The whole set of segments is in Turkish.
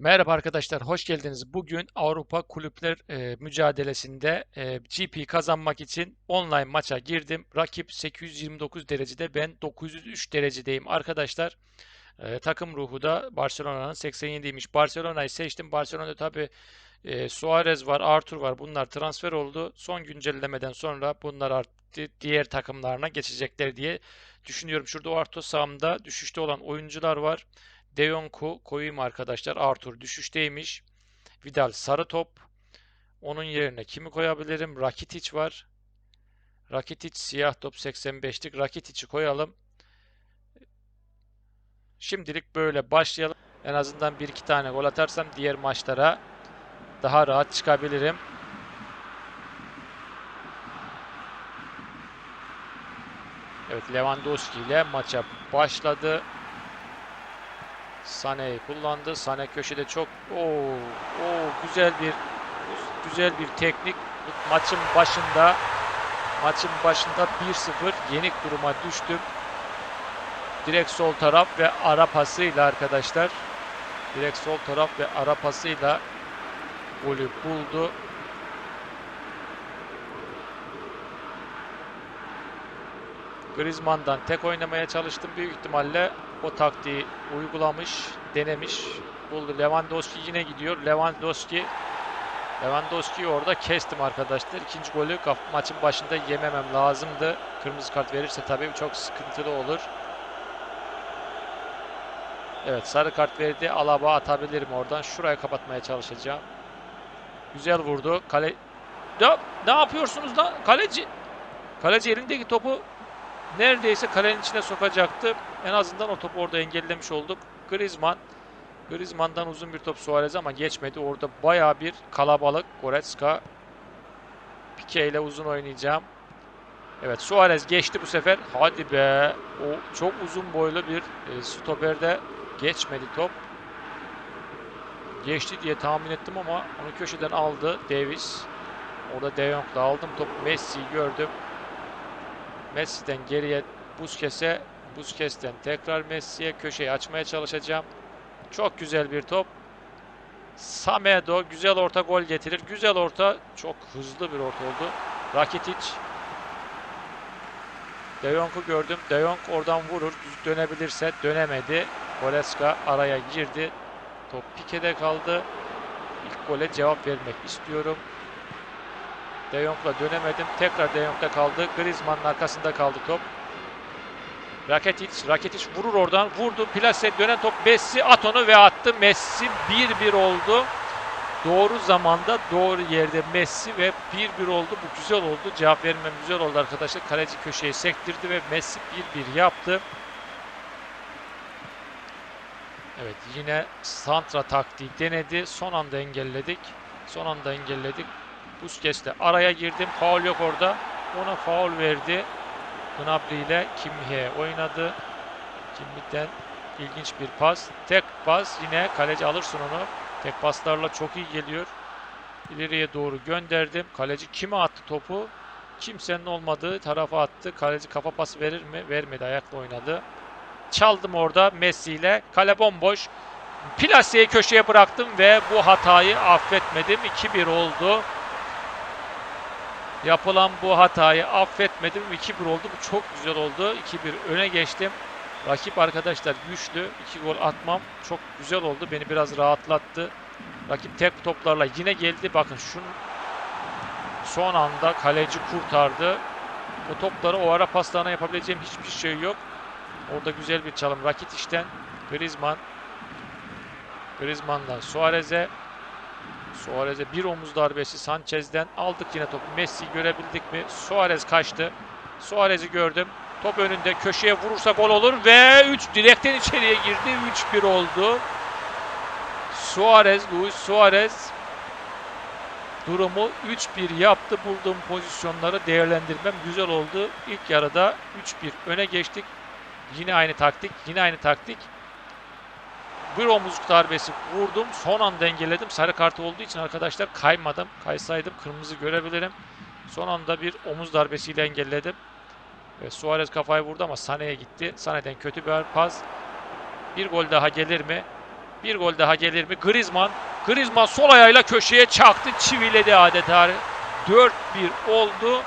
Merhaba arkadaşlar, hoş geldiniz. Bugün Avrupa Kulüpler e, mücadelesinde e, GP kazanmak için online maça girdim. Rakip 829 derecede, ben 903 derecedeyim arkadaşlar. E, takım ruhu da Barcelona'nın 87'ymiş. Barcelona'yı seçtim. Barcelona'da tabii e, Suarez var, Arthur var. Bunlar transfer oldu. Son güncellemeden sonra bunlar artık diğer takımlarına geçecekler diye düşünüyorum. Şurada orta sahamda düşüşte olan oyuncular var. De Jong'u koyayım arkadaşlar. Arthur düşüşteymiş. Vidal sarı top. Onun yerine kimi koyabilirim? Rakitic var. Rakitic siyah top 85'lik. Rakitic'i koyalım. Şimdilik böyle başlayalım. En azından bir iki tane gol atarsam diğer maçlara daha rahat çıkabilirim. Evet Lewandowski ile maça başladı. Sane'yi kullandı. Sane köşede çok o güzel bir güzel bir teknik maçın başında maçın başında 1-0 yenik duruma düştüm. Direkt sol taraf ve ara pasıyla arkadaşlar direkt sol taraf ve ara pasıyla golü buldu. Griezmann'dan tek oynamaya çalıştım. Büyük ihtimalle o taktiği uygulamış, denemiş, buldu. Lewandowski yine gidiyor. Lewandowski Lewandowski'yi orada kestim arkadaşlar. İkinci golü maçın başında yememem lazımdı. Kırmızı kart verirse tabii çok sıkıntılı olur. Evet sarı kart verdi. Alaba atabilirim oradan. Şuraya kapatmaya çalışacağım. Güzel vurdu. Kale... Ne yapıyorsunuz lan? Kaleci. Kaleci elindeki topu neredeyse kalenin içine sokacaktı. En azından o topu orada engellemiş olduk. Griezmann. Griezmann'dan uzun bir top Suarez ama geçmedi. Orada baya bir kalabalık. Goretzka. Pique ile uzun oynayacağım. Evet Suarez geçti bu sefer. Hadi be. O çok uzun boylu bir e, stoperde geçmedi top. Geçti diye tahmin ettim ama onu köşeden aldı Davis. Orada De Jong'la aldım topu. Messi'yi gördüm. Messi'den geriye Busquets'e, Busquets'ten tekrar Messi'ye köşeyi açmaya çalışacağım. Çok güzel bir top. Samedo güzel orta gol getirir. Güzel orta, çok hızlı bir orta oldu. Rakitic. De Jong'u gördüm. De Jong oradan vurur. Dönebilirse dönemedi. Goretzka araya girdi. Top Pique'de kaldı. İlk gole cevap vermek istiyorum. De Jong'la dönemedim. Tekrar De Jong'da kaldı. Griezmann'ın arkasında kaldı top. Rakitic, Rakitic vurur oradan. Vurdu. Plase dönen top Messi at onu ve attı. Messi 1-1 oldu. Doğru zamanda doğru yerde Messi ve 1-1 oldu. Bu güzel oldu. Cevap vermem güzel oldu arkadaşlar. Kaleci köşeyi sektirdi ve Messi 1-1 yaptı. Evet yine Santra taktiği denedi. Son anda engelledik. Son anda engelledik. Busquets'le araya girdim. Faul yok orada. Ona faul verdi. Gnabry ile Kimmih'e oynadı. Kimmih'ten ilginç bir pas. Tek pas yine kaleci alırsın onu. Tek paslarla çok iyi geliyor. İleriye doğru gönderdim. Kaleci kime attı topu? Kimsenin olmadığı tarafa attı. Kaleci kafa pası verir mi? Vermedi. Ayakla oynadı. Çaldım orada Messi ile. Kale bomboş. Plase'yi köşeye bıraktım ve bu hatayı affetmedim. 2-1 oldu. Yapılan bu hatayı affetmedim. 2-1 oldu. Bu çok güzel oldu. 2-1 öne geçtim. Rakip arkadaşlar güçlü. 2 gol atmam çok güzel oldu. Beni biraz rahatlattı. Rakip tek toplarla yine geldi. Bakın şun son anda kaleci kurtardı. O topları o ara paslarına yapabileceğim hiçbir şey yok. Orada güzel bir çalım. Rakitic'ten Griezmann. Griezmann'dan Suarez'e. Suarez'e bir omuz darbesi Sanchez'den aldık yine topu. Messi görebildik mi? Suarez kaçtı. Suarez'i gördüm. Top önünde köşeye vurursa gol olur ve 3 direkten içeriye girdi. 3-1 oldu. Suarez, Luis Suarez durumu 3-1 yaptı. Bulduğum pozisyonları değerlendirmem güzel oldu. İlk yarıda 3-1 öne geçtik. Yine aynı taktik, yine aynı taktik. Bir omuzluk darbesi vurdum. Son anda engelledim. Sarı kartı olduğu için arkadaşlar kaymadım. Kaysaydım kırmızı görebilirim. Son anda bir omuz darbesiyle engelledim. Ve Suarez kafayı vurdu ama Sané'ye gitti. Sané'den kötü bir pas. Bir gol daha gelir mi? Bir gol daha gelir mi? Griezmann. Griezmann sol ayağıyla köşeye çaktı. Çiviledi adeta. 4-1 oldu.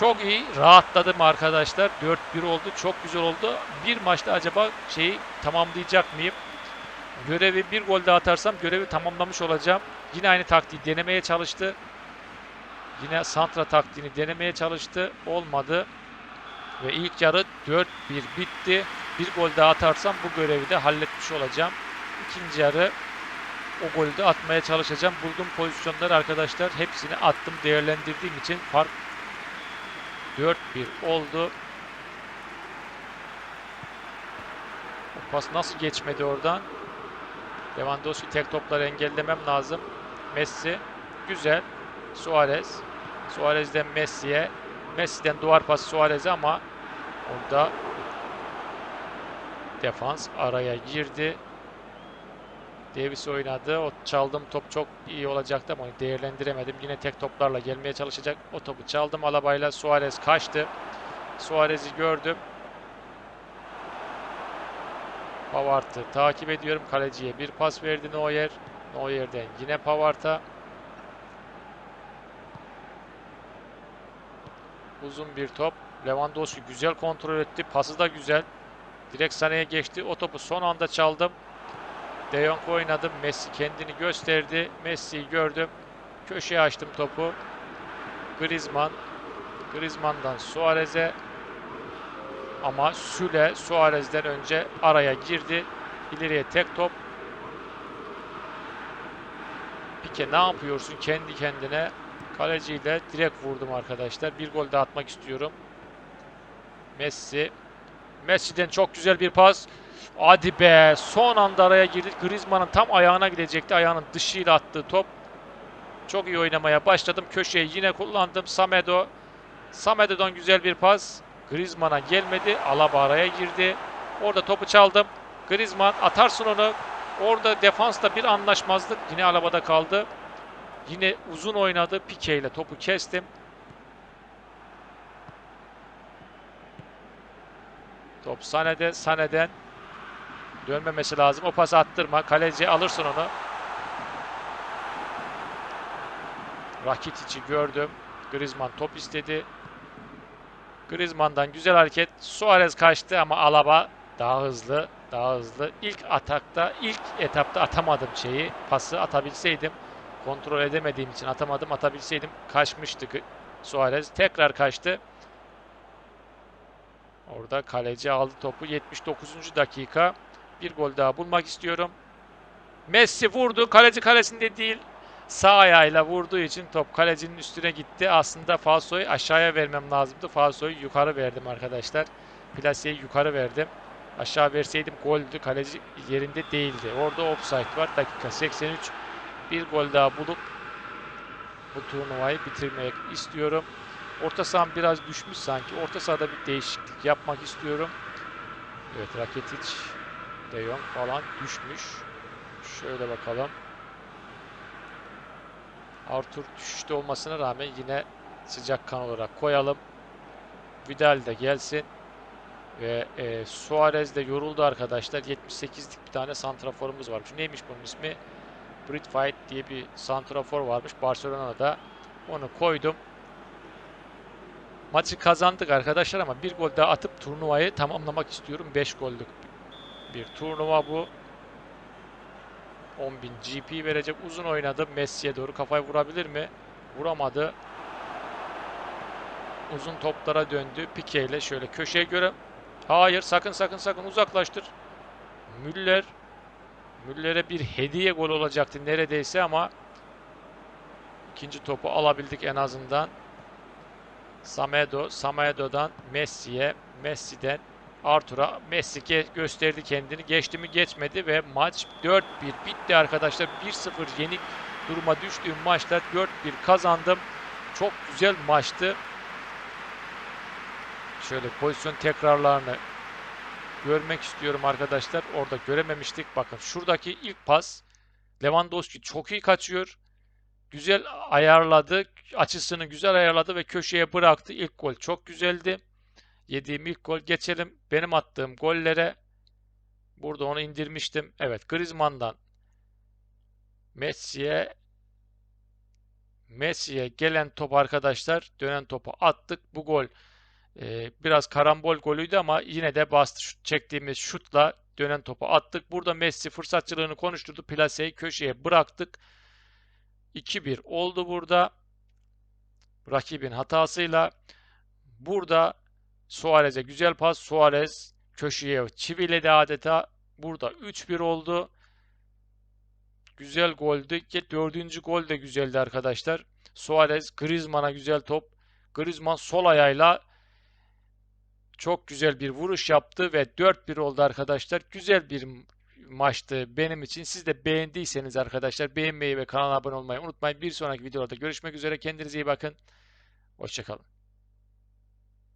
Çok iyi. Rahatladım arkadaşlar. 4-1 oldu. Çok güzel oldu. Bir maçta acaba şeyi tamamlayacak mıyım? Görevi bir gol daha atarsam görevi tamamlamış olacağım. Yine aynı taktiği denemeye çalıştı. Yine Santra taktiğini denemeye çalıştı. Olmadı. Ve ilk yarı 4-1 bitti. Bir gol daha atarsam bu görevi de halletmiş olacağım. İkinci yarı o golü de atmaya çalışacağım. Bulduğum pozisyonları arkadaşlar hepsini attım. Değerlendirdiğim için fark 4-1 oldu. O pas nasıl geçmedi oradan? Lewandowski tek topları engellemem lazım. Messi. Güzel. Suarez. Suarez'den Messi'ye. Messi'den duvar pası Suarez'e ama orada defans araya girdi. Davis oynadı. O çaldığım top çok iyi olacaktı ama değerlendiremedim. Yine tek toplarla gelmeye çalışacak. O topu çaldım Alaba'yla. Suarez kaçtı. Suarez'i gördüm. Pavard'ı takip ediyorum. Kaleciye bir pas verdi Neuer. Neuer'den yine Pavard'a. Uzun bir top. Lewandowski güzel kontrol etti. Pası da güzel. Direkt Sané'ye geçti. O topu son anda çaldım. De Jong oynadım. Messi kendini gösterdi. Messi'yi gördüm. Köşeye açtım topu. Griezmann. Griezmann'dan Suarez'e. Ama Süle Suarez'den önce araya girdi. İleriye tek top. Pike ne yapıyorsun kendi kendine? Kaleciyle direkt vurdum arkadaşlar. Bir gol daha atmak istiyorum. Messi. Messi'den çok güzel bir pas. Hadi be. Son anda araya girdi. Griezmann'ın tam ayağına gidecekti. Ayağının dışıyla attığı top. Çok iyi oynamaya başladım. Köşeyi yine kullandım. Samedo. Samedo'dan güzel bir pas. Griezmann'a gelmedi. Alaba araya girdi. Orada topu çaldım. Griezmann atarsın onu. Orada defansta bir anlaşmazlık. Yine Alaba'da kaldı. Yine uzun oynadı. Pique ile topu kestim. Top Sane'de. Sane'den dönmemesi lazım. O pası attırma. Kaleci alırsın onu. Rakitic'i gördüm. Griezmann top istedi. Griezmann'dan güzel hareket. Suarez kaçtı ama Alaba daha hızlı. Daha hızlı. İlk atakta, ilk etapta atamadım şeyi. Pası atabilseydim. Kontrol edemediğim için atamadım. Atabilseydim kaçmıştı Suarez. Tekrar kaçtı. Orada kaleci aldı topu. 79. dakika. Bir gol daha bulmak istiyorum. Messi vurdu. Kaleci kalesinde değil. Sağ ayağıyla vurduğu için top kalecinin üstüne gitti. Aslında falsoyu aşağıya vermem lazımdı. Falsoyu yukarı verdim arkadaşlar. Plaseyi yukarı verdim. Aşağı verseydim goldü. Kaleci yerinde değildi. Orada offside var. Dakika 83. Bir gol daha bulup bu turnuvayı bitirmek istiyorum. Orta saham biraz düşmüş sanki. Orta sahada bir değişiklik yapmak istiyorum. Evet Rakitic, De Jong falan düşmüş. Şöyle bakalım. Arthur düşüşte olmasına rağmen yine sıcak kan olarak koyalım. Vidal de gelsin. Ve e, Suarez de yoruldu arkadaşlar. 78'lik bir tane santraforumuz var. Şu neymiş bunun ismi? Brit Fight diye bir santrafor varmış Barcelona'da. Onu koydum. Maçı kazandık arkadaşlar ama bir gol daha atıp turnuvayı tamamlamak istiyorum. 5 gollük bir turnuva bu. 10.000 GP verecek. Uzun oynadı. Messi'ye doğru kafayı vurabilir mi? Vuramadı. Uzun toplara döndü. Pique ile şöyle köşeye göre. Hayır sakın sakın sakın uzaklaştır. Müller. Müller'e bir hediye gol olacaktı neredeyse ama ikinci topu alabildik en azından. Samedo, Samedo'dan Messi'ye, Messi'den Arthur'a Messi gösterdi kendini. Geçti mi geçmedi ve maç 4-1 bitti arkadaşlar. 1-0 yenik duruma düştüğüm maçta 4-1 kazandım. Çok güzel maçtı. Şöyle pozisyon tekrarlarını görmek istiyorum arkadaşlar. Orada görememiştik. Bakın şuradaki ilk pas Lewandowski çok iyi kaçıyor. Güzel ayarladı. Açısını güzel ayarladı ve köşeye bıraktı. İlk gol çok güzeldi. Yediğim ilk gol. Geçelim benim attığım gollere. Burada onu indirmiştim. Evet, Griezmann'dan Messi'ye Messi'ye gelen top arkadaşlar dönen topu attık. Bu gol e, biraz karambol golüydü ama yine de bastı çektiğimiz şutla dönen topu attık. Burada Messi fırsatçılığını konuşturdu. Plaseyi köşeye bıraktık. 2-1 oldu burada. Rakibin hatasıyla. Burada Suarez'e güzel pas. Suarez köşeye çiviledi adeta. Burada 3-1 oldu. Güzel goldü. Dördüncü gol de güzeldi arkadaşlar. Suarez Griezmann'a güzel top. Griezmann sol ayağıyla çok güzel bir vuruş yaptı ve 4-1 oldu arkadaşlar. Güzel bir maçtı benim için. Siz de beğendiyseniz arkadaşlar beğenmeyi ve kanala abone olmayı unutmayın. Bir sonraki videolarda görüşmek üzere. Kendinize iyi bakın. Hoşçakalın.